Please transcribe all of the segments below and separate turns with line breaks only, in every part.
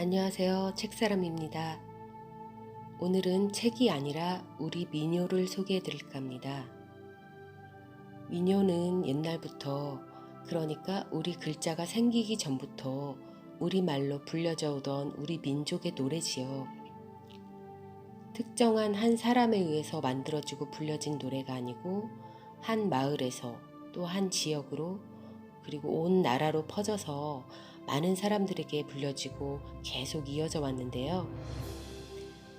안녕하세요. 책사람입니다. 오늘은 책이 아니라 우리 미녀를 소개해 드릴까 합니다. 미녀는 옛날부터 그러니까 우리 글자가 생기기 전부터 우리말로 불려져 오던 우리 민족의 노래지요. 특정한 한 사람에 의해서 만들어지고 불려진 노래가 아니고 한 마을에서 또 한 지역으로 그리고 온 나라로 퍼져서 많은 사람들에게 불려지고 계속 이어져 왔는데요.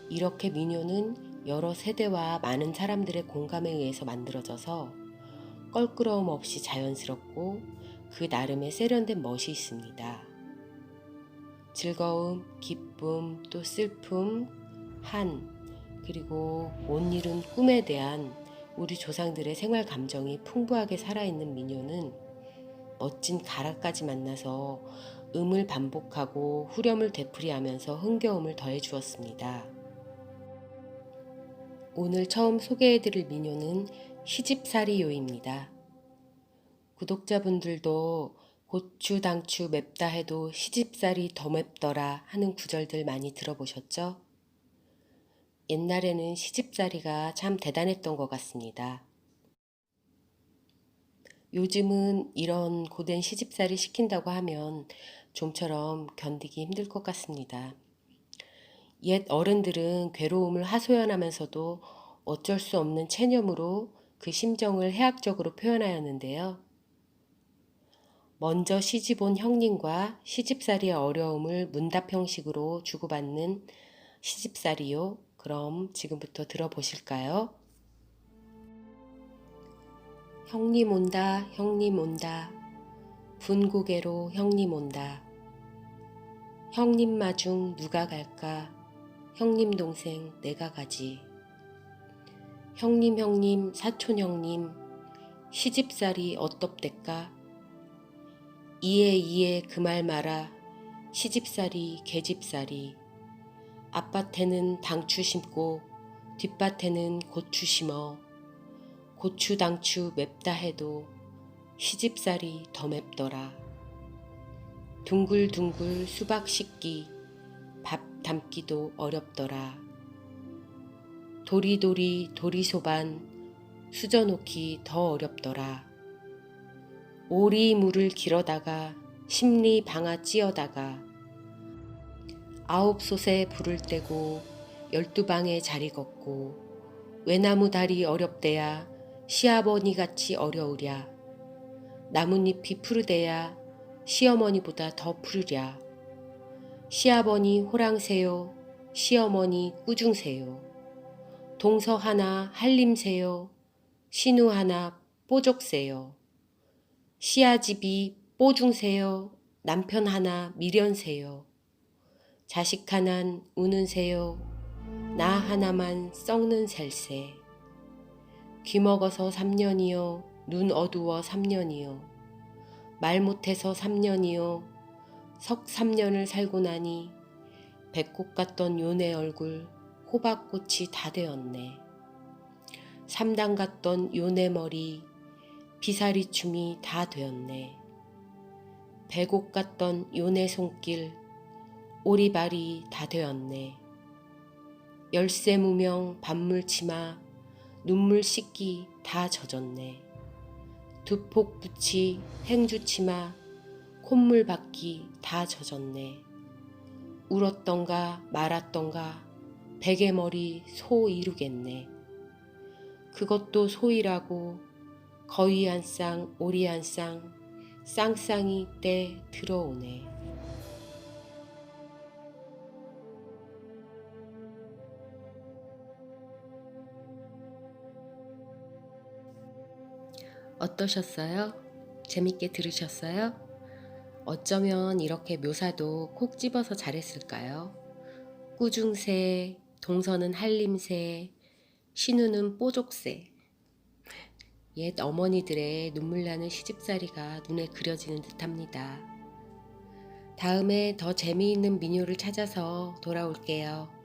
이렇게 민요는 여러 세대와 많은 사람들의 공감에 의해서 만들어져서 껄끄러움 없이 자연스럽고 그 나름의 세련된 멋이 있습니다. 즐거움, 기쁨, 또 슬픔, 한, 그리고 못 이룬 꿈에 대한 우리 조상들의 생활 감정이 풍부하게 살아있는 민요는 멋진 가락까지 만나서 음을 반복하고 후렴을 되풀이하면서 흥겨움을 더해 주었습니다. 오늘 처음 소개해드릴 민요는 시집살이요입니다. 구독자분들도 고추 당추 맵다 해도 시집살이 더 맵더라 하는 구절들 많이 들어보셨죠? 옛날에는 시집살이가 참 대단했던 것 같습니다. 요즘은 이런 고된 시집살이 시킨다고 하면 좀처럼 견디기 힘들 것 같습니다. 옛 어른들은 괴로움을 하소연하면서도 어쩔 수 없는 체념으로 그 심정을 해학적으로 표현하였는데요. 먼저 시집 온 형님과 시집살이의 어려움을 문답 형식으로 주고받는 시집살이요. 그럼 지금부터 들어보실까요? 형님 온다, 형님 온다. 분고개로 형님 온다. 형님 마중 누가 갈까? 형님 동생 내가 가지. 형님 형님 사촌 형님 시집살이 어떻댔까? 이에 이에 그 말 마라 시집살이 계집살이 앞밭에는 당추 심고 뒷밭에는 고추 심어 고추 당추 맵다 해도 시집살이 더 맵더라. 둥글둥글 수박 씻기 밥 담기도 어렵더라. 도리도리 도리소반 수저놓기 더 어렵더라. 오리 물을 길어다가 심리 방아 찧어다가 아홉 솥에 불을 떼고 열두 방에 자리 걷고 외나무 다리 어렵대야 시아버니 같이 어려우랴. 나뭇잎이 푸르대야 시어머니보다 더 푸르랴. 시아버니 호랑새요 시어머니 꾸중새요. 동서 하나 한림새요 신우 하나 뽀족새요. 시아집이 뽀중새요 남편 하나 미련새요. 자식 하난 우는 새요 나 하나만 썩는 셀새 귀 먹어서 3년이요 눈 어두워 3년이요 말 못해서 3년이요 석 3년을 살고 나니 배꼽 같던 요네 얼굴 호박꽃이 다 되었네 삼당 같던 요네 머리 비사리 춤이 다 되었네 배곡 같던 요네 손길 오리발이 다 되었네. 열쇠 무명 반물 치마 눈물 씻기 다 젖었네. 두 폭 부치 행주 치마 콧물 받기 다 젖었네. 울었던가 말았던가 베개 머리 소 이루겠네. 그것도 소이라고 거위 한 쌍 오리 한 쌍 쌍쌍이 때 들어오네. 어떠셨어요? 재밌게 들으셨어요? 어쩌면 이렇게 묘사도 콕 집어서 잘했을까요? 꾸중새, 동서는 한림새, 신우는 뽀족새. 옛 어머니들의 눈물 나는 시집살이가 눈에 그려지는 듯합니다. 다음에 더 재미있는 민요를 찾아서 돌아올게요.